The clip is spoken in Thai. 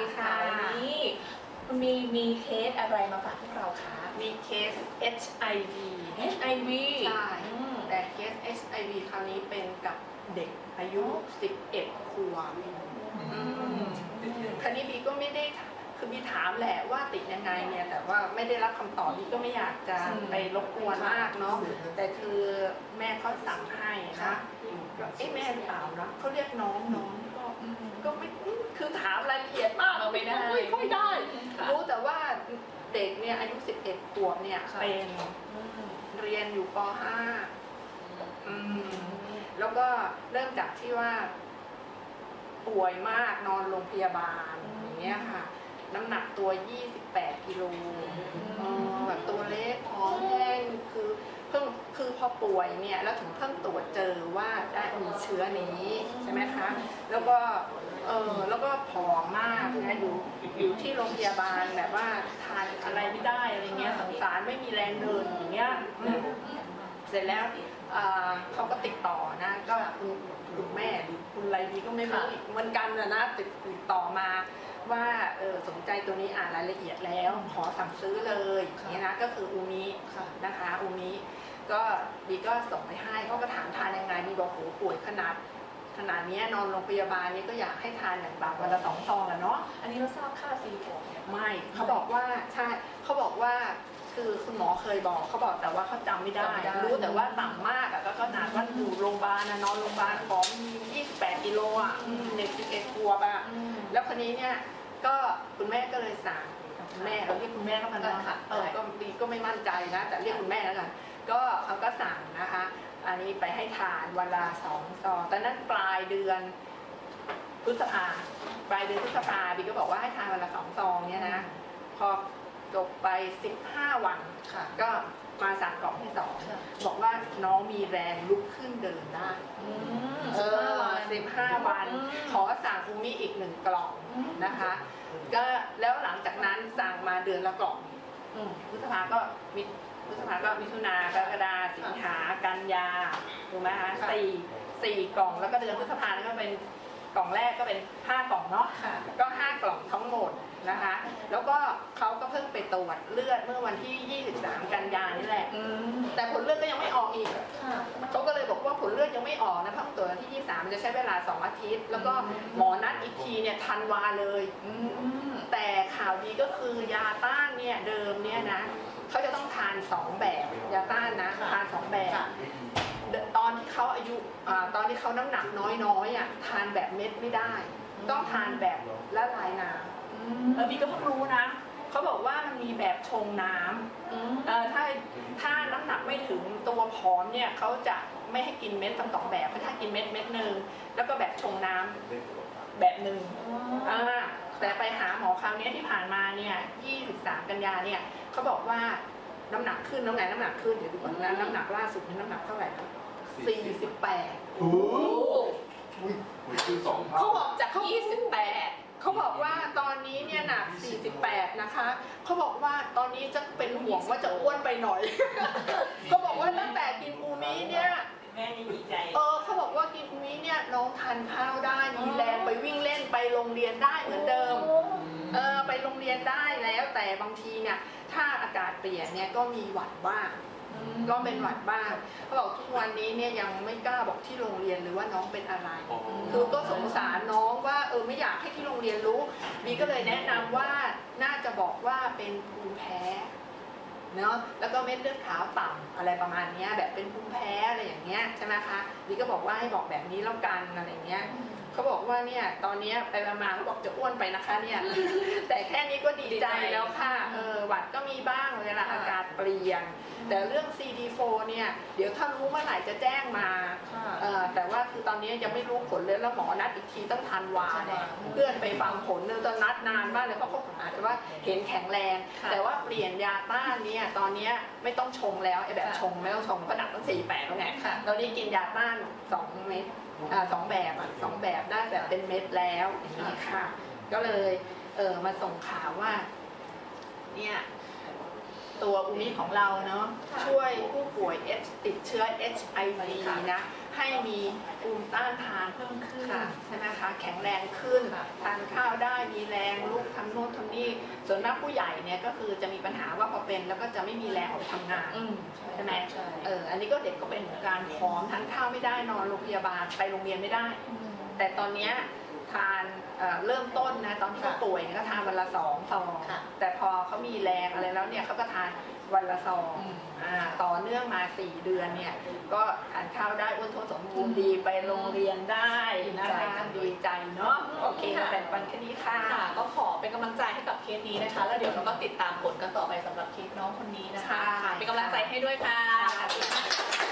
ดีค่ะวันนี้คุณมีมีเคสอะไรมาฝากพวกเราคะ มีเคส HIV HIV ใช่อืม แต่เคส HIV คราวนี้เป็นกับเด็กอายุ 11 ขวบคราวนี้บีก็ไม่ได้ คือบีถามแหละว่าติดยังไงเนี่ยแต่ว่าไม่ได้รับคำตอบบีก็ไม่อยากจะอืมไปรบกวนมากเนาะแต่คือแม่เขาสั่งให้นะก็เอ๊ะแม่หรือเปล่านะเขาเรียกน้องน้องก็อืมก็ไม่คือถามรายละเอียดมากเราไม่ได้ไม่ค่อยได้ค่ะรู้แต่ว่าเด็กเนี่ยอายุ 11 ขวบเนี่ยค่ะเป็นอืมเรียนอยู่ป .5 อืมแล้วก็เริ่มจากที่ว่า ป่วยมากนอนโรงพยาบาลอย่างเงี้ยค่ะ น้ำหนักตัว 28 กิโลเออแบบตัวเล็กผอมแห้งคือเพิ่งคือพอป่วยเนี่ยแล้วถึงเพิ่งตรวจเจอว่าได้มีเชื้อนี้ใช่ไหมคะ แล้วก็เออแล้วก็ผอมมากนะอยู่อยู่ที่โรงพยาบาลแบบว่าทานอะไรไม่ได้อะไรเงี้ยสงสารไม่มีแรงเดินอย่างเงี้ยอืมเสร็จแล้วเอ่อเขาก็ติดต่อนะ ก็คุณคุณแม่หรือคุณอะไรดีก็ไม่รู้ค่ะอีกเหมือนกันนะนะติดติดต่อมา ว่าเออสนใจตัวนี้อ่านรายละเอียดแล้ว ขอสั่งซื้อเลยอย่างเงี้ยนะก็คืออูมิค่ะนะคะอูมิก็บีก็ส่งไปให้เขาก็ถามทานยังไงบีบอกโหป่วยขนาดขนาดเนี้ยนอนโรงพยาบาลเนี่ยก็อยากให้ทานอย่างแบบวันละสองซองอะเนาะอันนี้เราทราบค่าซีโฟนเนี่ยไม่เขาบอกว่าใช่เขาบอกว่าคือคุณหมอเคยบอกเขาบอกแต่ว่าเขาจำไม่ได้จำไม่ได้ รู้แต่ว่าต่ำมากอะก็ขนาดว่าอยู่โรงพยาบาลนะนอนโรงพยาบาลของ28กิโลอะเด็ก11ขวบอะอืมแล้วคนนี้เนี่ย ก็คุณแม่ก็เลยสั่งคุณแม่เราเรียกคุณแม่แล้วกันเออเนาะค่ะเออก็ดีก็ไม่มั่นใจนะ แต่เรียกคุณแม่แล้วกันก็เขาก็สั่งนะคะ อันนี้ไปให้ทานวันละสองซองตอนนั้นปลายเดือนพฤษภาปลายเดือนพฤษภาบีก็บอกว่าให้ทานวันละสองซองเนี่ยนะพอจบไปสิบห้าวันค่ะก็มาสั่งกล่องที่สองค่ะบอกว่าน้องมีแรงลุกขึ้นเดินได้อืมเออ สิบห้าวันอืมขอสั่งอูมิอีกหนึ่งกล่องอืมนะคะ ก็แล้วหลังจากนั้นสั่งมาเดือนละกล่องอืมพฤษภาก็มิพฤษภาก็มิถุนากรกฎาสิงหากันยาถูกไหมคะค่ะสี่สี่กล่องแล้วก็เดือนพฤษภาก็เป็น กล่องแรกก็เป็นห้ากล่องเนาะค่ะก็ห้ากล่องทั้งหมดนะคะ แล้วก็เขาก็เพิ่งไปตรวจเลือดเมื่อวันที่ 23 กันยานี่แหละอืมแต่ผลเลือดก็ยังไม่ออกอีกค่ะเขาก็เลยบอกว่าผลเลือดยังไม่ออกนะเพราะตรวจวันที่ 23 มันจะใช้เวลา 2 อาทิตย์ แล้วก็หมอนัดอีกทีเนี่ยทันวาเลยอืมแต่ข่าวดีก็คือยาต้านเนี่ยเดิมเนี่ยนะเขาจะต้องทาน 2 แบบยาต้านนะค่ะทาน 2 แบบค่ะ ตอนที่เขาอายุอ่าตอนที่เขาน้ำหนักน้อยๆอะทานแบบเม็ดไม่ได้ ต้องทานแบบละลายน้ำอืเออบีก็เพิ่งรู้นะเขาบอกว่ามันมีแบบชงน้ำมเออถ้าถ้าน้ำหนักไม่ถึงตัวผอมเนี่ยเขาจะไม่ให้กินเม็ดทั้งสองแบบถ้ากินเม็ดเม็ดหนึ่งแล้วก็แบบชงน้ำแบบหนึ่งอ๋ออ่าแต่ไปหาหมอคราวเนี้ยที่ผ่านมาเนี่ย23กันยาเนี่ยเขาบอกว่าน้ำหนักขึ้นน้ำหนักน้ำหนักขึ้นเดี๋ยวดูก่อนนะน้ำหนักล่าสุดนี่น้ำหนักเท่าไหร่นะ 48 โอ้โหอุ้ยอุ้ยคือสองเท่าเขาบอกจาก 28 เขาบอกว่าตอนนี้เนี่ยหนัก 48 นะคะ เขาบอกว่าตอนนี้จะเป็นห่วงว่าจะอ้วนไปหน่อย เขาบอกว่าตั้งแต่กินอูมิเนี่ย แม่นี่ดีใจ เออเขาบอกว่ากินอูมิเนี่ยน้องทานข้าวได้มีแรงไปวิ่งเล่นไปโรงเรียนได้เหมือนเดิม เออไปโรงเรียนได้แล้วแต่บางทีเนี่ยถ้าอากาศเปลี่ยนเนี่ยก็มีหวัดบ้าง ก็เป็นหวัดบ้างเขาบอกทุกวันนี้เนี่ยยังไม่กล้าบอกที่โรงเรียนเลยว่าน้องเป็นอะไร อ๋อ คือก็สงสารน้องว่าเออไม่อยากให้ที่โรงเรียนรู้บีก็เลยแนะนำว่าน่าจะบอกว่าเป็นภูมิแพ้เนาะแล้วก็เม็ดเลือดขาวต่ำอะไรประมาณเนี้ยแบบเป็นภูมิแพ้อะไรอย่างเงี้ยใช่ไหมคะบีก็บอกว่าให้บอกแบบนี้แล้วกันอะไรเงี้ยเขาบอก ว่าเนี่ยตอนเนี้ยไปมาๆเขาบอกจะอ้วนไปนะคะเนี่ย แต่แค่นี้ก็ดีใจแล้วค่ะเออหวัดก็มีบ้างเวลาอากาศเปลี่ยนแต่เรื่อง CD4 เนี่ยเดี๋ยวถ้ารู้เมื่อไหร่จะแจ้งมาค่ะเออแต่ว่าคือตอนนี้ยังไม่รู้ผลเลยแล้วหมอนัดอีกทีต้องทันวาเนี่ยอืมเพื่อนไปฟังผลเนี่ยตอนนัดนานมากเลยเพราะเขาอาจจะว่าเห็นแข็งแรงค่ะแต่ว่าเปลี่ยนยาต้านเนี่ยตอนเนี้ยไม่ต้องชงแล้วไอ้แบบค่ะชงไม่ต้องชงเพราะหนักต้องสี่แปดแล้วไงค่ะตอนนี้กินยาต้านสองเม็ด อ่าสองแบบอะสองแบบได้แบบเป็นเม็ดแล้วอย่างนี้ค่ะ ก็เลยเออมาส่งข่าวว่า เนี่ยตัวอูมิของเราเนาะค่ะช่วยผู้ป่วย H ติดเชื้อ HIV ค่ะนะ ให้มีภูมิต้านทานเพิ่มขึ้นค่ะใช่ไหมคะแข็งแรงขึ้นค่ะทานข้าวได้มีแรงลุกทำโน่นทำนี่ส่วนมากผู้ใหญ่เนี่ยก็คือจะมีปัญหาว่าพอเป็น แล้วก็จะไม่มีแรงออกไปทำงานอืมใช่ไหมใช่เอออันนี้ก็เด็กก็เป็นเหมือนกันผอมทานข้าวไม่ได้นอนโรงพยาบาลไปโรงเรียนไม่ได้ แต่ตอนเนี้ย ทานเอ่อเริ่มต้นนะตอนที่เขาค่ะป่วยเนี่ยก็ทานวันละสองซองค่ะแต่พอเขามีแรงอะไรแล้วเนี่ยเขาก็ทานวันละซองอืมอ่าต่อเนื่องมา4เดือนเนี่ยก็ทานข้าวได้อ้วนท้วนสมบูรณ์ดีไปโรงเรียนได้นะคะดีใจเนาะโอเคมาแบ่งปันแค่นี้ค่ะ ค่ะก็ขอเป็นกำลังใจให้กับเคสนี้นะคะ แล้วเดี๋ยวเราก็ติดตามผลกันต่อไปสำหรับเคสน้องคนนี้นะคะค่ะเป็นกำลังใจให้ด้วยค่ะ